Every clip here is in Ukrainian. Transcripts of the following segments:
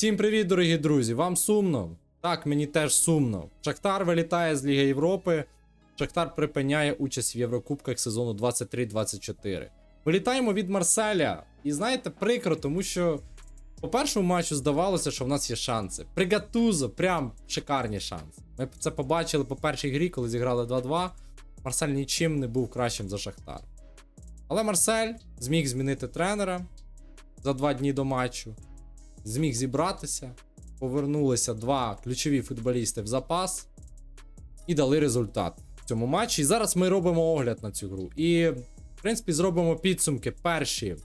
Всім привіт, дорогі друзі! Вам сумно? Так, мені теж сумно. Шахтар вилітає з Ліги Європи. Шахтар припиняє участь в Єврокубках сезону 23-24. Вилітаємо від Марселя. І знаєте, прикро, тому що по першому матчу здавалося, що в нас є шанси. При Гатузо прям шикарні шанси. Ми це побачили по першій грі, коли зіграли 2-2. Марсель нічим не був кращим за Шахтар. Але Марсель зміг змінити тренера за два дні до матчу зміг зібратися, повернулися два ключові футболісти в запас і дали результат в цьому матчі. І зараз ми робимо огляд на цю гру. І, в принципі, зробимо підсумки перші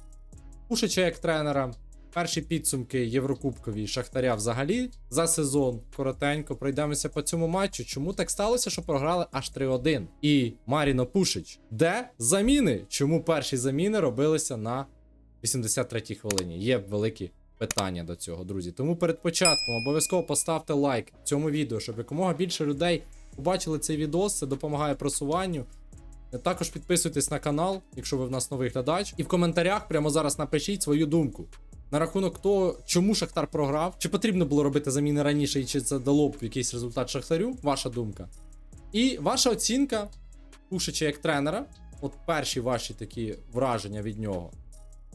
Пушича як тренера. Перші підсумки Єврокубкові Шахтаря взагалі за сезон. Коротенько пройдемося по цьому матчу. Чому так сталося, що програли аж 3-1? І Маріно Пушич. Де заміни? Чому перші заміни робилися на 83-й хвилині? Є великі питання до цього, друзі. Тому перед початком обов'язково поставте лайк цьому відео, щоб якомога більше людей побачили цей відос. Це допомагає просуванню. Також підписуйтесь на канал, якщо ви в нас новий глядач. І в коментарях прямо зараз напишіть свою думку. На рахунок того, чому Шахтар програв, чи потрібно було робити заміни раніше, і чи це дало б якийсь результат Шахтарю, ваша думка. І ваша оцінка Пушича як тренера. От перші ваші такі враження від нього.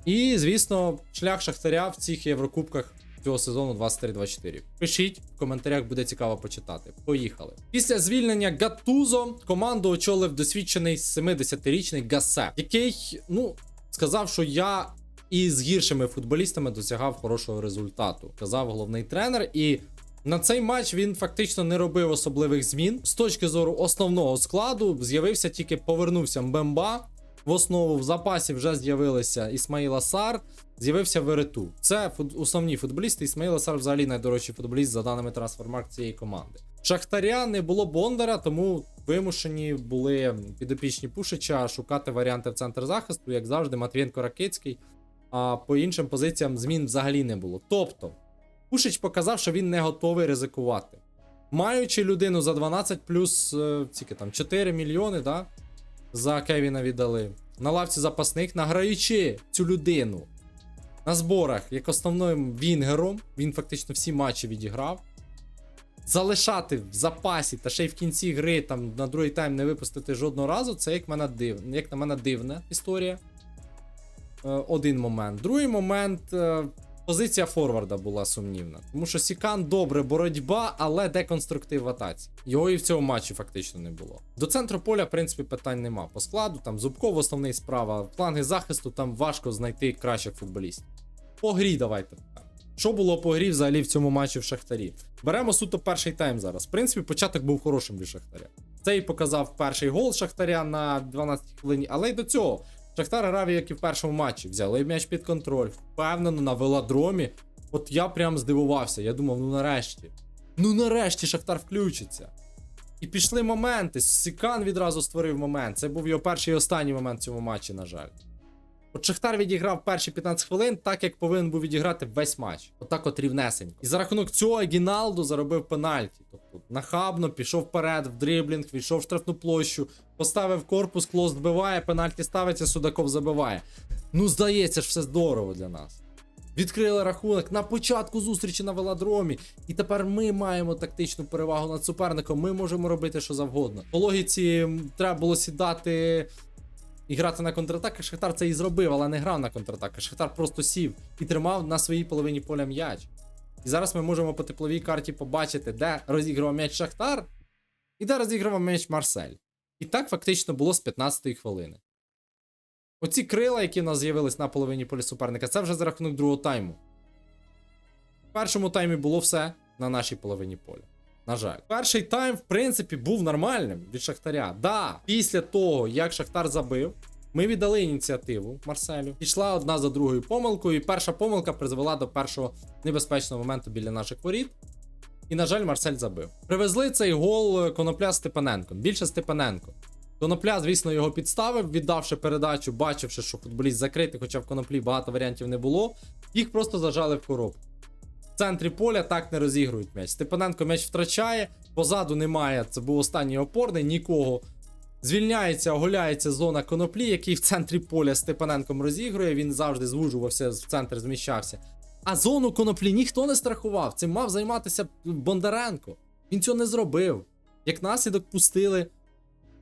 І, звісно, шлях Шахтаря в цих Єврокубках цього сезону 23-24. Пишіть в коментарях, буде цікаво почитати. Поїхали. Після звільнення Гатузо команду очолив досвідчений 70-річний Гасе, який, ну, сказав, що я і з гіршими футболістами досягав хорошого результату. Казав головний тренер. І на цей матч він фактично не робив особливих змін. З точки зору основного складу з'явився тільки повернувся Мбемба. В основу в запасі вже з'явилися Ісмаїла Сар, з'явився Верету. Це основні футболісти. Ісмаїла Сар взагалі найдорожчий футболіст за даними трансфермарк цієї команди. Шахтаря не було Бондара, тому вимушені були підопічні Пушича шукати варіанти в центр захисту, як завжди, Матвієнко Ракицький. А по іншим позиціям змін взагалі не було. Тобто, Пушич показав, що він не готовий ризикувати. Маючи людину за 12 плюс е, там 4 мільйони, да? За Кевіна віддали. На лавці запасних, награючи цю людину на зборах як основним вінгером, він фактично всі матчі відіграв. Залишати в запасі та ще й в кінці гри там на другий тайм не випустити жодного разу, це як, мене див... як на мене дивна історія. Е, один момент. Другий момент. Позиція форварда була сумнівна. Тому що Сікан добре, боротьба, але деконструктив в атаці. Його і в цьому матчі фактично не було. До центру поля, в принципі, питань нема. По складу, там Зубков основний справа, фланги захисту там важко знайти кращих футболістів. По грі давайте. Що було по грі взагалі в цьому матчі в Шахтарі? Беремо суто перший тайм зараз. В принципі, початок був хорошим для Шахтаря. Це і показав перший гол Шахтаря на 12 хвилині, але й до цього. Шахтар грав, як і в першому матчі. Взяли м'яч під контроль, впевнено на велодромі. От я прям здивувався. Я думав, ну нарешті. Ну нарешті Шахтар включиться. І пішли моменти. Сікан відразу створив момент. Це був його перший і останній момент в цьому матчі, на жаль. От Шахтар відіграв перші 15 хвилин, так як повинен був відіграти весь матч. Отак от рівнесенько. І за рахунок цього Гіналду заробив пенальті. Нахабно пішов вперед в дриблінг, війшов в штрафну площу, поставив корпус, клос вбиває, пенальті ставиться, Судаков забиває. Ну, здається ж, все здорово для нас. Відкрили рахунок на початку зустрічі на велодромі. І тепер ми маємо тактичну перевагу над суперником. Ми можемо робити що завгодно. По логіці треба було сідати і грати на контратаках. Шахтар це і зробив, але не грав на контратаках. Шахтар просто сів і тримав на своїй половині поля м'яч. І зараз ми можемо по тепловій карті побачити, де розігрував м'яч Шахтар і де розігрував м'яч Марсель. І так фактично було з 15-ї хвилини. Оці крила, які в нас з'явились на половині поля суперника, це вже за рахунок другого тайму. В першому таймі було все на нашій половині поля. На жаль, перший тайм, в принципі, був нормальним від Шахтаря. Да, після того, як Шахтар забив, ми віддали ініціативу Марселю. Пішла одна за другою помилкою, і перша помилка призвела до першого небезпечного моменту біля наших воріт. І, на жаль, Марсель забив. Привезли цей гол е, Конопля Степаненко. Більше Степаненко. Конопля, звісно, його підставив, віддавши передачу, бачивши, що футболіст закритий, хоча в коноплі багато варіантів не було. Їх просто зажали в коробку. В центрі поля так не розігрують м'яч. Степаненко м'яч втрачає, позаду немає. Це був останній опорний, нікого. Звільняється, оголяється зона коноплі, який в центрі поля Степаненком розігрує. Він завжди звужувався, в центр зміщався. А зону коноплі ніхто не страхував. Цим мав займатися Бондаренко. Він цього не зробив. Як наслідок пустили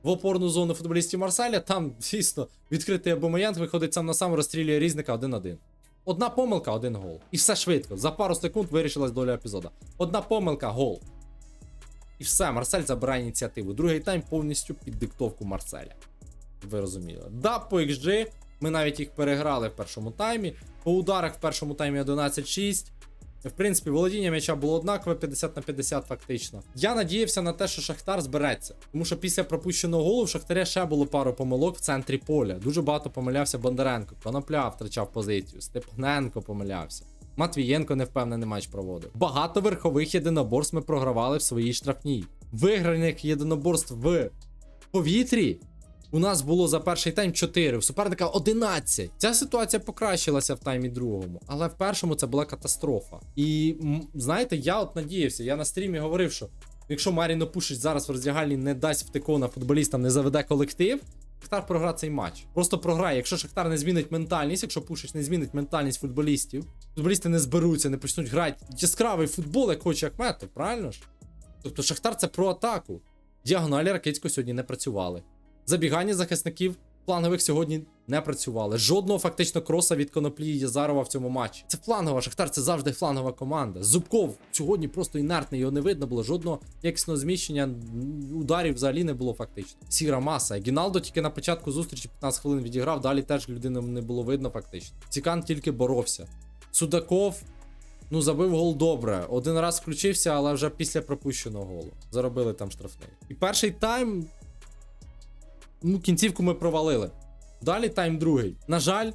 в опорну зону футболістів Марселя, там, звісно, відкритий Абомаянт виходить сам на сам, розстрілює різника 1-1. Одна помилка, один гол. І все швидко. За пару секунд вирішилась доля епізода. Одна помилка, гол. І все, Марсель забирає ініціативу. Другий тайм повністю під диктовку Марселя. Ви розуміли. Да, по XG ми навіть їх переграли в першому таймі. По ударах в першому таймі 11-6. В принципі, володіння м'яча було однакове 50 на 50 фактично. Я надіявся на те, що Шахтар збереться. Тому що після пропущеного голу в Шахтаря ще було пару помилок в центрі поля. Дуже багато помилявся Бондаренко. Конопля втрачав позицію. Степненко помилявся. Матвієнко невпевнений матч проводив. Багато верхових єдиноборств ми програвали в своїй штрафній. Виграних єдиноборств в повітрі у нас було за перший тайм 4, в суперника 11. Ця ситуація покращилася в таймі другому, але в першому це була катастрофа. І знаєте, я от надіявся, я на стрімі говорив, що якщо Маріно Пушич зараз в роздягальні не дасть втикона футболістам, не заведе колектив. Шахтар програє цей матч. Просто програє. Якщо Шахтар не змінить ментальність, якщо Пушич не змінить ментальність футболістів, футболісти не зберуться, не почнуть грати яскравий футбол, як хоче Ахметов, правильно ж? Тобто Шахтар це про атаку. Діагоналі Ракицького сьогодні не працювали. Забігання захисників планових сьогодні не працювали. Жодного фактично кроса від коноплі Єзарова в цьому матчі. Це флангова Шахтар, це завжди флангова команда. Зубков сьогодні просто інертний, його не видно було. Жодного якісного зміщення ударів взагалі не було фактично. Сіра маса. Гіналдо тільки на початку зустрічі 15 хвилин відіграв, далі теж людини не було видно фактично. Цікан тільки боровся. Судаков. Ну, забив гол добре. Один раз включився, але вже після пропущеного голу. Заробили там штрафний. І перший тайм ну, кінцівку ми провалили. Далі тайм другий. На жаль,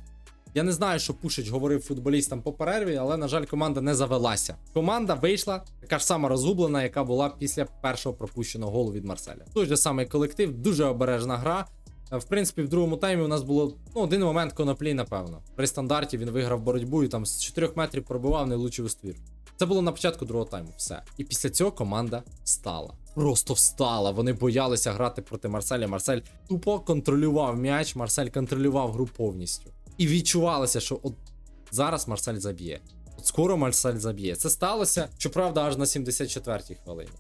я не знаю, що Пушич говорив футболістам по перерві, але, на жаль, команда не завелася. Команда вийшла така ж сама розгублена, яка була після першого пропущеного голу від Марселя. Той же самий колектив, дуже обережна гра. Е, В принципі, в другому таймі у нас було ну, один момент коноплі, напевно. При стандарті він виграв боротьбу і там з 4 метрів пробивав, не влучив ствір. Це було на початку другого тайму. Все. І після цього команда встала. Просто встала. Вони боялися грати проти Марселя. Марсель тупо контролював м'яч, Марсель контролював гру повністю. І відчувалося, що от зараз Марсель заб'є. От скоро Марсель заб'є. Це сталося, щоправда, аж на 74-й хвилині.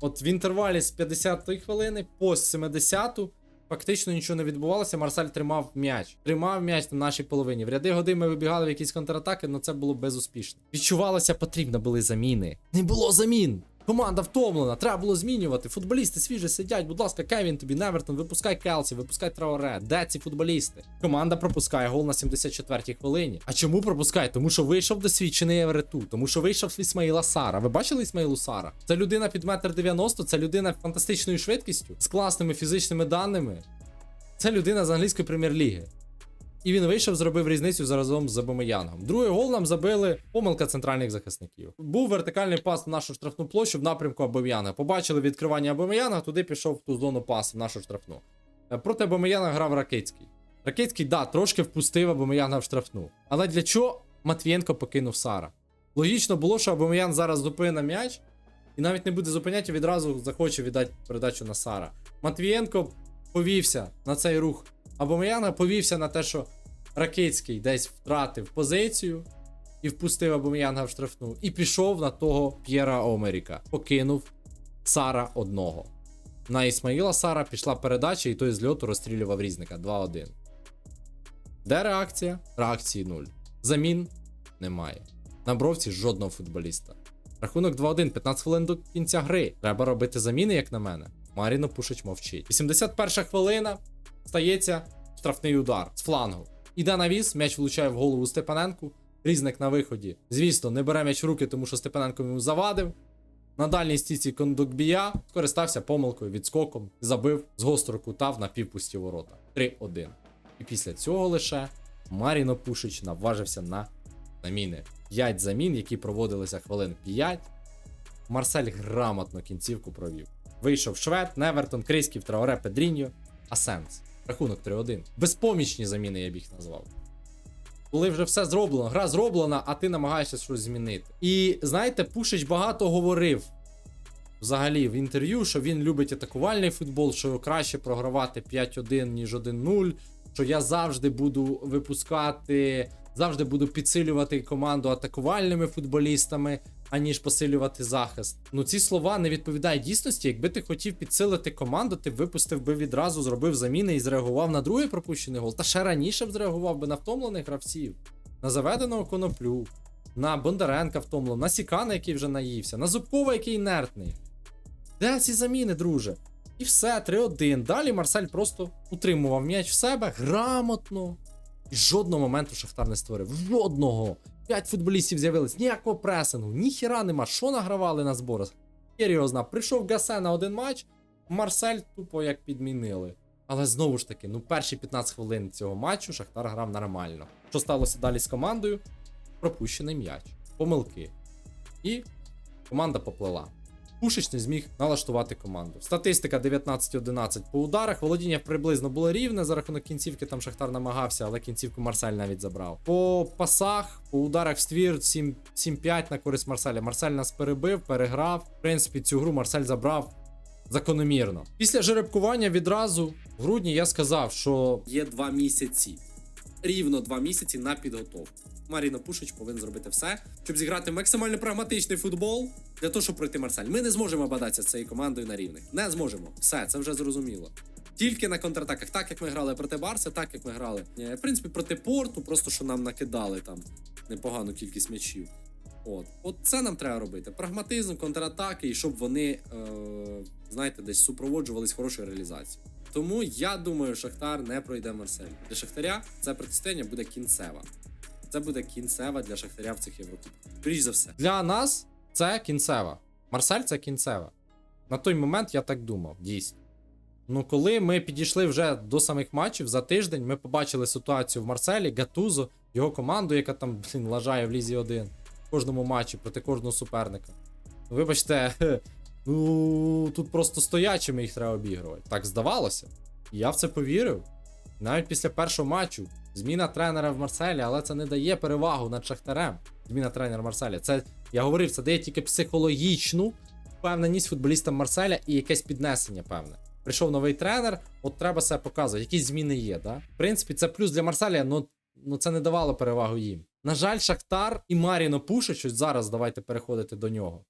От в інтервалі з 50-ї хвилини по 70-ту фактично нічого не відбувалося. Марсель тримав м'яч. Тримав м'яч на нашій половині. В ряди години ми вибігали в якісь контратаки, але це було безуспішно. Відчувалося, потрібно були заміни. Не було замін. Команда втомлена, треба було змінювати. Футболісти свіжі сидять. Будь ласка, Кевін тобі, Невертон, випускай Келсі, випускай Траоре. Де ці футболісти? Команда пропускає гол на 74-й хвилині. А чому пропускає? Тому що вийшов досвідчений Еверету, тому що вийшов Ісмаїла Сара. Ви бачили Ісмаїлу Сара? Це людина під метр 90, це людина фантастичною швидкістю, з класними фізичними даними. Це людина з англійської прем'єр-ліги. І він вийшов, зробив різницю заразом з Абомеянгом. Другий гол нам забили помилка центральних захисників. Був вертикальний пас в нашу штрафну площу в напрямку Абомеянга. Побачили відкривання Абомеянга, туди пішов в ту зону пас в нашу штрафну. Е, Проти Абомеянга грав Ракицький. Ракицький, да, трошки впустив Абомеянга в штрафну. Але для чого Матвієнко покинув Сара? Логічно було, що Абомеян зараз зупине м'яч і навіть не буде зупиняти, відразу захоче віддати передачу на Сара. Матвієнко повівся на цей рух. Абомеянга повівся на те, що Ракицький десь втратив позицію і впустив Абомеянга в штрафну. І пішов на того П'єра Омеріка. Покинув Сара одного. На Ісмаїла Сара пішла передача, і той з льоту розстрілював різника 2-1. Де реакція? Реакції 0. Замін немає. На бровці жодного футболіста. Рахунок 2-1, 15 хвилин до кінця гри. Треба робити заміни, як на мене. Маріно Пушич мовчить. 81 хвилина. Стається штрафний удар з флангу. Іде навіс, м'яч влучає в голову Степаненку. Різник на виході. Звісно, не бере м'яч в руки, тому що Степаненко йому завадив. На дальній стійці Кондокбія скористався помилкою відскоком, забив з гострого кута в напівпусті ворота. 3-1. І після цього лише Маріно Пушич наважився на заміни. 5 замін, які проводилися хвилин 5. Марсель грамотно кінцівку провів. Вийшов Швед, Невертон, Криськів, Траоре, Педріньо, Асенс. Рахунок 3-1. Безпомічні заміни я б їх назвав. Коли вже все зроблено, гра зроблена, а ти намагаєшся щось змінити. І знаєте, Пушич багато говорив взагалі в інтерв'ю, що він любить атакувальний футбол, що краще програвати 5-1, ніж 1-0. Що я завжди буду випускати Завжди буду підсилювати команду атакувальними футболістами, аніж посилювати захист. Ну ці слова не відповідають дійсності. Якби ти хотів підсилити команду, ти випустив би відразу, зробив заміни і зреагував на другий пропущений гол. Та ще раніше б зреагував би на втомлених гравців, на заведеного коноплю, на Бондаренка втомленого, на Сікана, який вже наївся, на Зубкова, який інертний. Де ці заміни, друже? І все, 3-1. Далі Марсель просто утримував м'яч в себе грамотно. І жодного моменту Шахтар не створив. Жодного. П'ять футболістів з'явились, ніякого пресингу, ніхіра нема. Що награвали на зборах? Серйозно, прийшов Гасе на один матч, Марсель тупо як підмінили. Але знову ж таки, ну перші 15 хвилин цього матчу Шахтар грав нормально. Що сталося далі з командою? Пропущений м'яч, помилки. І команда поплила. Пушич не зміг налаштувати команду. Статистика 19-11 по ударах. Володіння приблизно було рівне. За рахунок кінцівки там Шахтар намагався, але кінцівку Марсель навіть забрав. По пасах, по ударах в ствір 7 7-5 на користь Марселя. Марсель нас перебив, переграв. В принципі, цю гру Марсель забрав закономірно. Після жеребкування відразу в грудні я сказав, що є два місяці. Рівно два місяці на підготовку. Маріно Пушич повинен зробити все, щоб зіграти максимально прагматичний футбол для того, щоб пройти Марсель. Ми не зможемо бадатися з цією командою на рівних. Не зможемо. Все, це вже зрозуміло. Тільки на контратаках, так як ми грали проти Барса, так як ми грали. е, В принципі, проти порту, просто що нам накидали там непогану кількість м'ячів. От, от це нам треба робити. Прагматизм, контратаки, і щоб вони, е, знаєте, десь супроводжувались хорошою реалізацією. Тому я думаю, Шахтар не пройде Марсель. Для Шахтаря це протистояння буде кінцева. Це буде кінцева для Шахтаря в цих Єврокубках. Скоріш за все. Для нас це кінцева. Марсель це кінцева. На той момент я так думав, дійсно. Ну, коли ми підійшли вже до самих матчів за тиждень, ми побачили ситуацію в Марселі, Гатузо, його команду, яка там блін, лажає в Лізі 1 в кожному матчі проти кожного суперника. Вибачте, ну тут просто стоячими їх треба обігрувати. Так здавалося. І я в це повірив. Навіть після першого матчу зміна тренера в Марселі, але це не дає перевагу над Шахтарем. Зміна тренера в Марселі. Це я говорив, це дає тільки психологічну впевненість футболістам Марселя і якесь піднесення, певне. Прийшов новий тренер, от треба себе показувати, якісь зміни є. Да? В принципі, це плюс для Марселя, ну, ну це не давало перевагу їм. На жаль, Шахтар і Маріно Пушич, ось зараз давайте переходити до нього.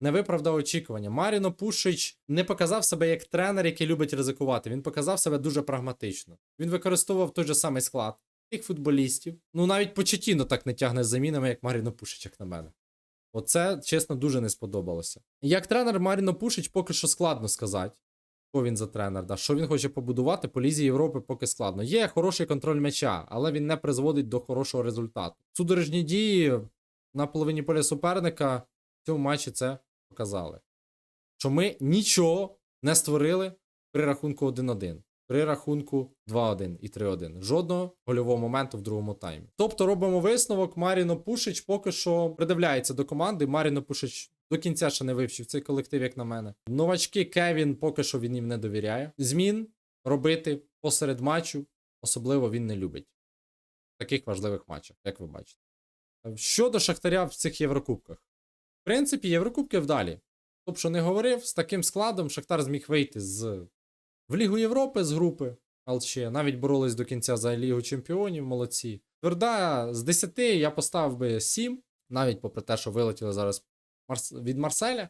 Не виправдав очікування. Маріно Пушич не показав себе як тренер, який любить ризикувати. Він показав себе дуже прагматично. Він використовував той же самий склад тих футболістів. Ну навіть Почетіно так не тягне з замінами, як Маріно Пушич, як на мене. Оце, чесно, дуже не сподобалося. Як тренер Маріно Пушич поки що складно сказати. Що він за тренер, да? що він хоче побудувати по Лізі Європи поки складно. Є хороший контроль м'яча, але він не призводить до хорошого результату. Судорожні дії на половині поля суперника в цьому матчі це показали. Що ми нічого не створили при рахунку 1-1, при рахунку 2-1 і 3-1. Жодного гольового моменту в другому таймі. Тобто робимо висновок, Маріно Пушич поки що придивляється до команди. Маріно Пушич до кінця ще не вивчив цей колектив, як на мене. Новачки Кевін поки що він їм не довіряє. Змін робити посеред матчу, особливо він не любить. В таких важливих матчах, як ви бачите. Щодо Шахтаря в цих Єврокубках. Принципі, Єврокубки вдалі. Тобто, що не говорив, з таким складом Шахтар зміг вийти з в Лігу Європи з групи ЛЧ. Навіть боролись до кінця за Лігу Чемпіонів, молодці. Тверда з 10 я поставив би 7, навіть попри те, що вилетіли зараз від Марселя.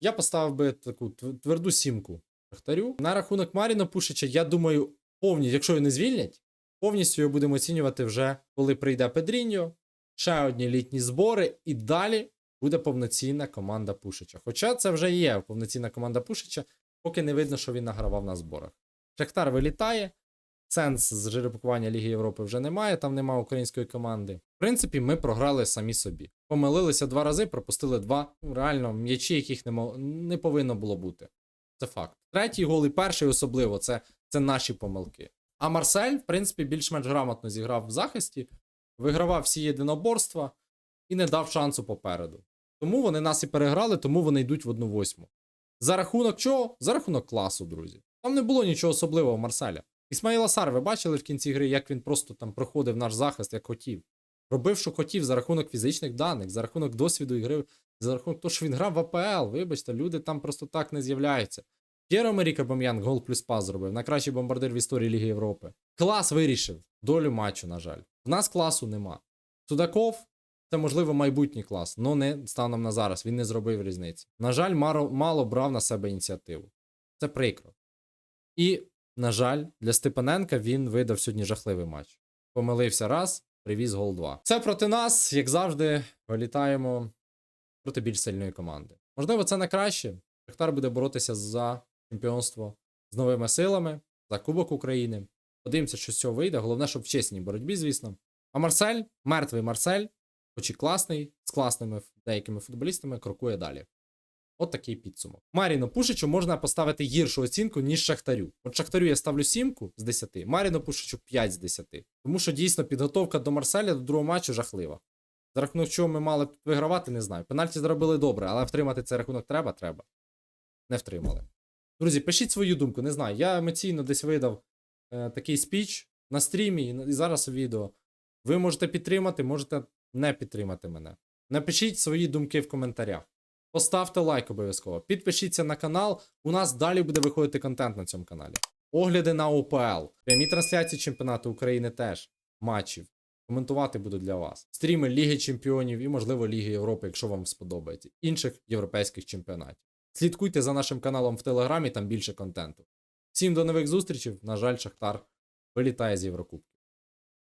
Я поставив би таку тверду сімку Шахтарю. На рахунок Маріна Пушича, я думаю, повністю, якщо його не звільнять, повністю його будемо оцінювати вже, коли прийде Педріньо, ще одні літні збори, і далі буде повноцінна команда Пушича. Хоча це вже є повноцінна команда Пушича, поки не видно, що він награвав на зборах. Шахтар вилітає. Сенс з жеребкування Ліги Європи вже немає, там немає української команди. В принципі, ми програли самі собі. Помилилися два рази, пропустили два. Ну, реально, м'ячі, яких не, мо- не повинно було бути. Це факт. Третій гол і перший особливо це, це наші помилки. А Марсель, в принципі, більш-менш грамотно зіграв в захисті, вигравав всі єдиноборства і не дав шансу попереду. Тому вони нас і переграли, тому вони йдуть в 1-8. За рахунок чого? За рахунок класу, друзі. Там не було нічого особливого Марселя. Ісмаїла Сар, ви бачили в кінці гри, як він просто там проходив наш захист, як хотів. Робив, що хотів за рахунок фізичних даних, за рахунок досвіду ігри, за рахунок того, що він грав в АПЛ. Вибачте, люди там просто так не з'являються. П'єро Меріка Бам'ян гол плюс пас зробив, найкращий бомбардир в історії Ліги Європи. Клас вирішив долю матчу, на жаль. В нас класу нема. Судаков це, можливо, майбутній клас, але не станом на зараз. Він не зробив різниці. На жаль, мало, мало брав на себе ініціативу. Це прикро. І, на жаль, для Степаненка він видав сьогодні жахливий матч. Помилився раз, привіз гол 2. Це проти нас, як завжди, вилітаємо проти більш сильної команди. Можливо, це на краще. Шахтар буде боротися за чемпіонство з новими силами, за Кубок України. Подивимося, що з цього вийде. Головне, щоб в чесній боротьбі, звісно. А Марсель, мертвий Марсель, хоч і класний, з класними деякими футболістами, крокує далі. От такий підсумок. Маріну Пушичу можна поставити гіршу оцінку, ніж Шахтарю. От Шахтарю я ставлю 7 з 10, Маріну Пушичу 5 з 10. Тому що дійсно підготовка до Марселя до другого матчу жахлива. За рахунок чого ми мали тут вигравати, не знаю. Пенальті зробили добре, але втримати цей рахунок треба, треба. Не втримали. Друзі, пишіть свою думку, не знаю. Я емоційно десь видав е, такий спіч на стрімі і, зараз у відео. Ви можете підтримати, можете не підтримати мене. Напишіть свої думки в коментарях. Поставте лайк обов'язково. Підпишіться на канал. У нас далі буде виходити контент на цьому каналі. Огляди на ОПЛ, прямі трансляції чемпіонату України теж, матчів. Коментувати буду для вас. Стріми Ліги Чемпіонів і, можливо, Ліги Європи, якщо вам сподобається. Інших європейських чемпіонатів. Слідкуйте за нашим каналом в Телеграмі, там більше контенту. Всім до нових зустрічей. На жаль, Шахтар вилітає з Єврокубку.